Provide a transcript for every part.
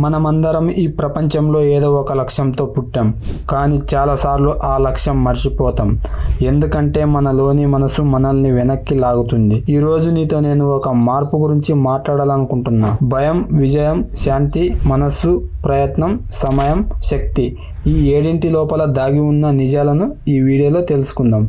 మనమందరం ఈ ప్రపంచంలో ఏదో ఒక లక్ష్యంతో పుట్టాం కానీ చాలాసార్లు ఆ లక్ష్యం మర్చిపోతాం. ఎందుకంటే మనలోని మనసు మనల్ని వెనక్కి లాగుతుంది. ఈ రోజు నీతో నేను ఒక మార్పు గురించి మాట్లాడాలనుకుంటున్నా. భయం విజయం శాంతి మనస్సు ప్రయత్నం సమయం శక్తి ఈ ఏడింటి లోపల దాగి ఉన్న నిజాలను ఈ వీడియోలో తెలుసుకుందాం.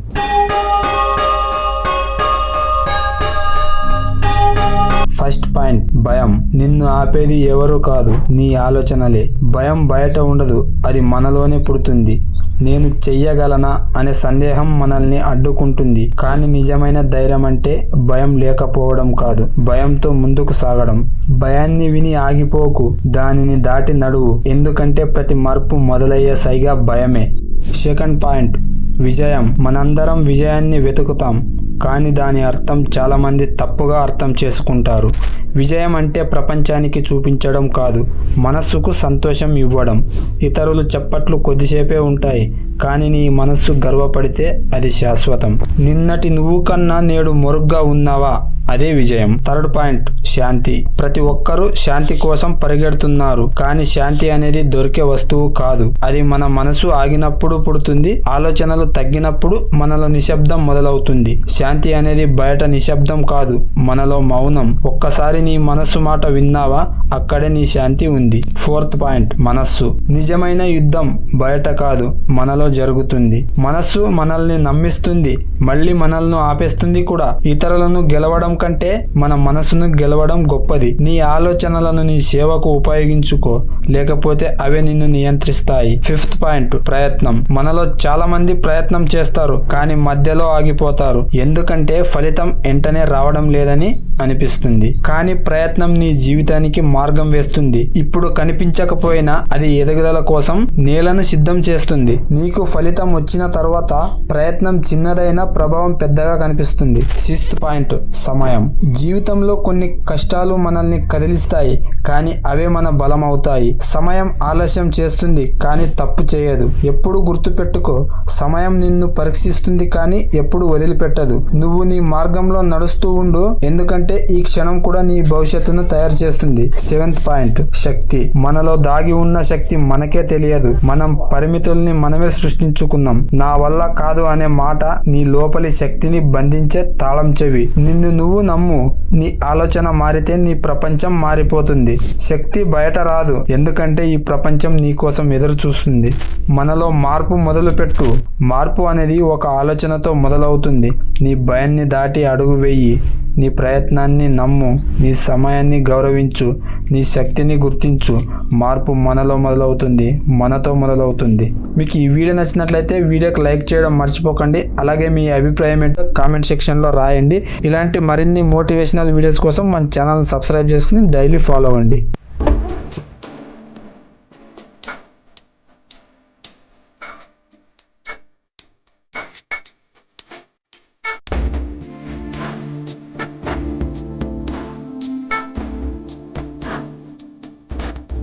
ఫస్ట్ పాయింట్ భయం. నిన్ను ఆపేది ఎవరు కాదు నీ ఆలోచనలే. భయం బయట ఉండదు అది మనలోనే పుడుతుంది. నేను చెయ్యగలనా అనే సందేహం మనల్ని అడ్డుకుంటుంది. కానీ నిజమైన ధైర్యం అంటే భయం లేకపోవడం కాదు. భయంతో ముందుకు సాగడం. భయాన్ని విని ఆగిపోకు దానిని దాటి నడువు. ఎందుకంటే ప్రతి మార్పు మొదలయ్యే సైగా భయమే. సెకండ్ పాయింట్ విజయం. మనందరం విజయాన్ని వెతుకుతాం. కానీ దాని అర్థం చాలామంది తప్పుగా అర్థం చేసుకుంటారు. విజయం అంటే ప్రపంచానికి చూపించడం కాదు మనస్సుకు సంతోషం ఇవ్వడం. ఇతరులు చెప్పట్లు కొద్దిసేపే ఉంటాయి కానీ నీ మనస్సు గర్వపడితే అది శాశ్వతం. నిన్నటి నువ్వు కన్నా నేడు మొరుగ్గా ఉన్నావా? అదే విజయం. థర్డ్ పాయింట్ శాంతి. ప్రతి ఒక్కరూ శాంతి కోసం పరిగెడుతున్నారు. కానీ శాంతి అనేది దొరికే వస్తువు కాదు. అది మన మనసు ఆగినప్పుడు పుడుతుంది ఆలోచనలు తగ్గినప్పుడు మనలో నిశ్శబ్దం మొదలవుతుంది. శాంతి అనేది బయట నిశ్శబ్దం కాదు మనలో మౌనం. ఒక్కసారి నీ మనస్సు మాట విన్నావా? అక్కడే నీ శాంతి ఉంది. ఫోర్త్ పాయింట్ మనస్సు. నిజమైన యుద్ధం బయట కాదు మనలో జరుగుతుంది. మనస్సు మనల్ని నమ్మిస్తుంది మళ్ళీ మనల్ని ఆపేస్తుంది కూడా. ఇతరులను గెలవడం కంటే మన మనసును గెలవడం గొప్పది. నీ ఆలోచనలను నీ సేవకు ఉపయోగించుకో. లేకపోతే అవే నిన్ను నియంత్రిస్తాయి. ఫిఫ్త్ పాయింట్ ప్రయత్నం. మనలో చాలా మంది ప్రయత్నం చేస్తారు కానీ మధ్యలో ఆగిపోతారు. ఎందుకంటే ఫలితం వెంటనే రావడం లేదని అనిపిస్తుంది. కానీ ప్రయత్నం నీ జీవితానికి మార్గం వేస్తుంది. ఇప్పుడు కనిపించకపోయినా అది ఎదుగుదల కోసం నేలను సిద్ధం చేస్తుంది. నీకు ఫలితం వచ్చిన తర్వాత ప్రయత్నం చిన్నదైన ప్రభావం పెద్దగా కనిపిస్తుంది. సిక్స్త్ పాయింట్ సమయం. జీవితంలో కొన్ని కష్టాలు మనల్ని కదిలిస్తాయి కానీ అవే మన బలం అవుతాయి సమయం ఆలస్యం చేస్తుంది కానీ తప్పు చేయదు. ఎప్పుడు గుర్తుపెట్టుకో సమయం నిన్ను పరీక్షిస్తుంది కానీ ఎప్పుడు వదిలిపెట్టదు. నువ్వు నీ మార్గంలో నడుస్తూ ఉండు ఎందుకంటే ఈ క్షణం కూడా నీ భవిష్యత్తును తయారు చేస్తుంది. Seventh point. శక్తి. మనలో దాగి ఉన్న శక్తి మనకే తెలియదు. మనం పరిమితుల్ని మనమే సృష్టించుకున్నాం. నా వల్ల కాదు అనే మాట నీ లోపలి శక్తిని బంధించే తాళం చెవి. నిన్ను నువ్వు నమ్ము నీ ఆలోచన మారితే నీ ప్రపంచం మారిపోతుంది. శక్తి బయట రాదు. ఎందుకంటే ఈ ప్రపంచం నీ కోసం ఎదురు చూస్తుంది. మనలో మార్పు మొదలుపెట్టు మార్పు అనేది ఒక ఆలోచనతో మొదలవుతుంది. నీ భయాన్ని దాటి అడుగు వెయ్యి నీ ప్రయత్నాన్ని నమ్ము నీ సమయాన్ని గౌరవించు నీ శక్తిని గుర్తించు. మార్పు మనలో మొదలవుతుంది మనతో మొదలవుతుంది. మీకు ఈ వీడియో నచ్చినట్లయితే వీడియోకి లైక్ చేయడం మర్చిపోకండి. అలాగే మీ అభిప్రాయం ఏంటో కామెంట్ సెక్షన్లో రాయండి. ఇలాంటి మరిన్ని మోటివేషనల్ వీడియోస్ కోసం మన ఛానల్ సబ్స్క్రైబ్ చేసుకుని డైలీ ఫాలో అవ్వండి.